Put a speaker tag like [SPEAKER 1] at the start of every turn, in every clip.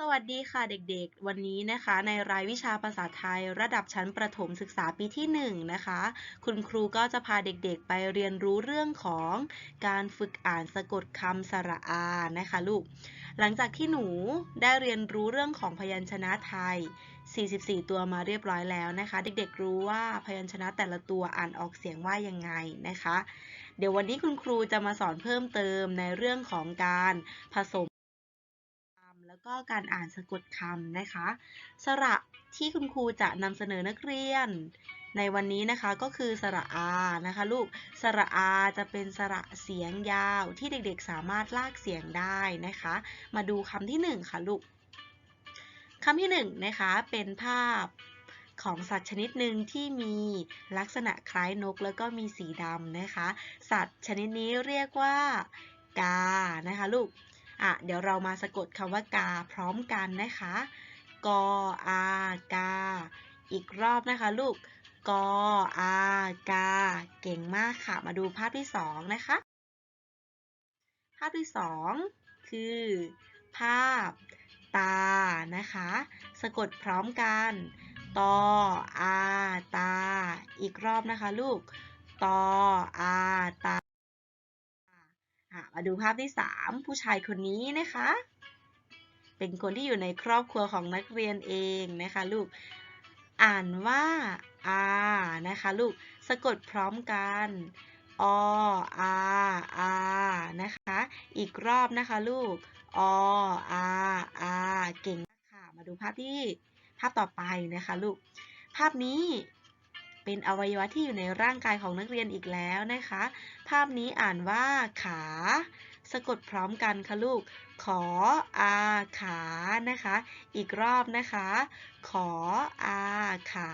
[SPEAKER 1] สวัสดีค่ะเด็กๆ วันนี้นะคะในรายวิชาภาษาไทย ระดับชั้นประถมศึกษาปีที่1นะคะคุณครูก็จะพาเด็กๆ ไปเรียนรู้เรื่องของการฝึกอ่านสะกดคำสระอานะคะลูก หลังจากที่หนูได้เรียนรู้เรื่องของพยัญชนะไทย 44 ตัวมาเรียบร้อยแล้วนะคะ เด็กๆ รู้ว่าพยัญชนะแต่ละตัวอ่านออกเสียงว่ายังไงนะคะ เดี๋ยววันนี้คุณครูจะมาสอนเพิ่มเติมในเรื่องของการผสม แล้วก็การอ่านสะกดคำนะคะ สระที่คุณครูจะนำเสนอนักเรียน ในวันนี้นะคะก็คือสระอานะคะลูกสระอาจะเป็นสระเสียงยาวที่เด็กๆสามารถลากเสียงได้นะคะ มาดูคำที่หนึ่งค่ะลูกคำที่หนึ่งนะคะเป็นภาพของสัตว์ชนิดหนึ่งที่มีลักษณะคล้ายนกแล้วก็มีสีดำนะคะ สัตว์ชนิดนี้เรียกว่ากานะคะลูก อะเดี๋ยวเรามาสะกดคำว่ากาพร้อมกันนะคะ กออากา อีกรอบนะคะลูก กออากา เก่งมากค่ะ มาดูภาพที่สองนะคะ ภาพที่สองคือ ภาพตา นะคะ สะกดพร้อมกัน ตออาตา อีกรอบนะคะลูก ตออาตา มาดูภาพที่ 3 ผู้ชายคนนี้นะคะ เป็นคนที่อยู่ในครอบครัวของนักเรียนเองนะคะลูก อ่านว่าอานะคะลูก สะกดพร้อมกันออาอานะคะ อีกรอบนะคะลูกออาอาเก่งมากค่ะ มาดูภาพที่ภาพต่อไปนะคะลูก ภาพนี้ เป็นอวัยวะที่อยู่ในร่างกายของนักเรียนอีกแล้วนะคะ ภาพนี้อ่านว่าขา สะกดพร้อมกันค่ะลูก ขออาขานะคะ อีกรอบนะคะ ขออาขา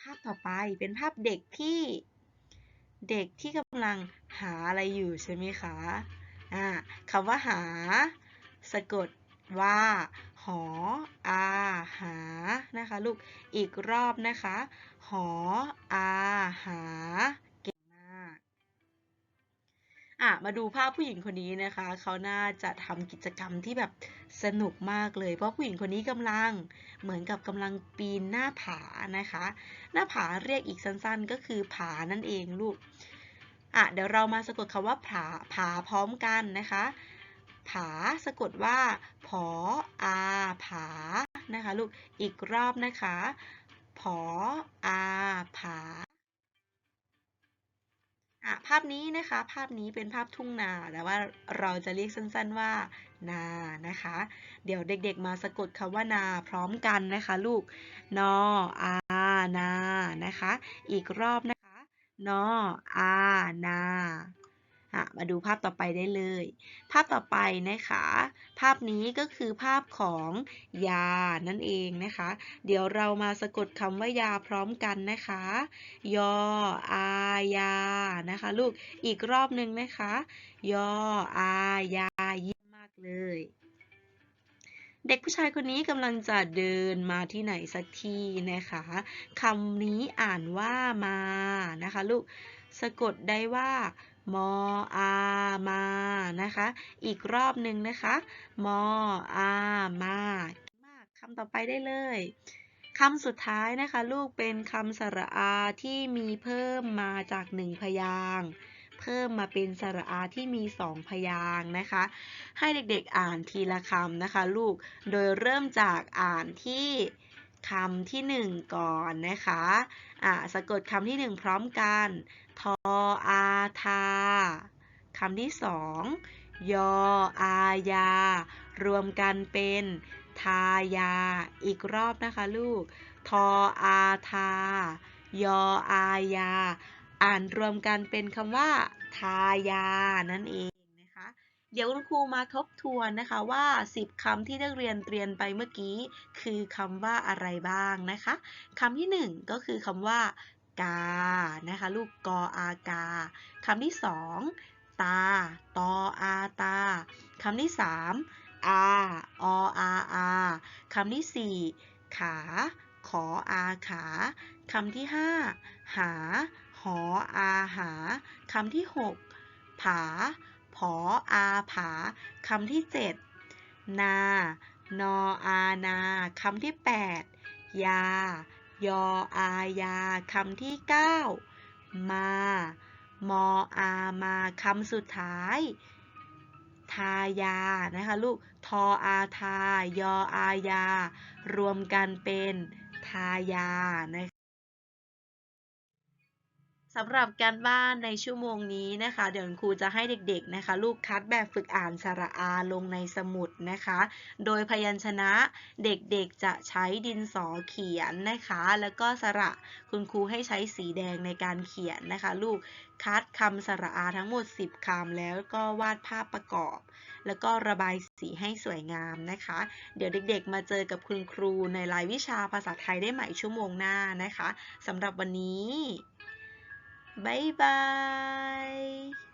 [SPEAKER 1] ภาพต่อไปเป็นภาพเด็กที่ เด็กที่กำลังหาอะไรอยู่ใช่ไหมคะอ่าคำว่าหา สะกดว่า ลูก อีกรอบนะคะ หอ อาหา เก่งมาก อะ มาดูภาพผู้หญิงคนนี้นะคะ เขาน่าจะทำกิจกรรมที่แบบสนุกมากเลย เพราะผู้หญิงคนนี้กำลังเหมือนกับกำลังปีนหน้าผานะคะ หน้าผาเรียกอีกสั้นๆ ก็คือผานั่นเองลูก อะ เดี๋ยวเรามาสะกดคำว่าผา ผาพร้อมกันนะคะผาสะกดว่า ผออาผา นะคะลูก อีกรอบนะคะ ผออาผาอะภาพนี้นะคะ ภาพนี้เป็นภาพทุ่งนา แต่ว่าเราจะเรียกสั้นๆว่า นานะคะ เดี๋ยวเด็กๆมาสะกดคำว่านาพร้อมกันนะคะ ลูก นออานา นะคะ อีกรอบนะคะ นออานา มาดูภาพต่อไปได้เลย ภาพต่อไปนะคะ ภาพนี้ก็คือภาพของยานั่นเองนะคะ เดี๋ยวเรามาสะกดคำว่ายาพร้อมกันนะคะ ยออายานะคะ ลูกอีกรอบหนึ่งนะคะ ยออายาเยี่ยมมากเลยเด็กผู้ชายคนนี้กำลังจะเดินมาที่ไหนสักที่นะคะคำนี้อ่านว่ามานะคะ ลูกสะกดได้ว่า มออามานะคะ อีกรอบหนึ่งนะคะ มออามามา คำต่อไปได้เลยคำสุดท้ายนะคะ ลูกเป็นคำสระอาที่มีเพิ่มมาจากหนึ่งพยางเพิ่มมาเป็นสระอาที่มีสองพยางนะคะ ให้เด็กๆอ่านทีละคำนะคะ ลูกโดยเริ่มจากอ่านที่คำที่หนึ่งก่อนนะคะ อ่าสะกดคำที่หนึ่งพร้อมกันทออาทาคำที่สองยออายา รวมกันเป็นทายา อีกรอบนะคะลูก ทออาทา ยออายา อ่านรวมกันเป็นคำว่า ทายา นั่นเองนะคะ เดี๋ยวคุณครูมาทบทวนนะคะว่า 10คำที่นักเรียนเรียนไปเมื่อกี้ คือคำว่าอะไรบ้างนะคะคำที่ 1 ก็คือคำว่า กา นะคะ ลูกกออากาคำที่สองตา ตออาตาคำที่สามอาออาอาคำที่สี่ขา ขออาขาคำที่ห้าหา หออาหาคำที่หกผา ผออาผาคำที่เจ็ดนา นออานาคำที่8ยา ยออายาคำที่ 9 มา มออามาคำสุดท้าย ทายา นะคะลูก ทออาทายออายา รวมกันเป็นทายานะคะ สำหรับการบ้านในชั่วโมงนี้นะคะ เดี๋ยวครูจะให้เด็กๆนะคะ ลูกคัดแบบฝึกอ่านสระอาลงในสมุดนะคะ โดยพยัญชนะเด็กๆจะใช้ดินสอเขียนนะคะ แล้วก็สระคุณครูให้ใช้สีแดงในการเขียนนะคะ ลูกคัดคำสระอาทั้งหมด 10คำแล้วก็วาดภาพประกอบ แล้วก็ระบายสีให้สวยงามนะคะ เดี๋ยวเด็กๆ มาเจอกับคุณครูในรายวิชาภาษาไทยได้ใหม่ชั่วโมงหน้านะคะสำหรับวันนี้ บ๊ายบาย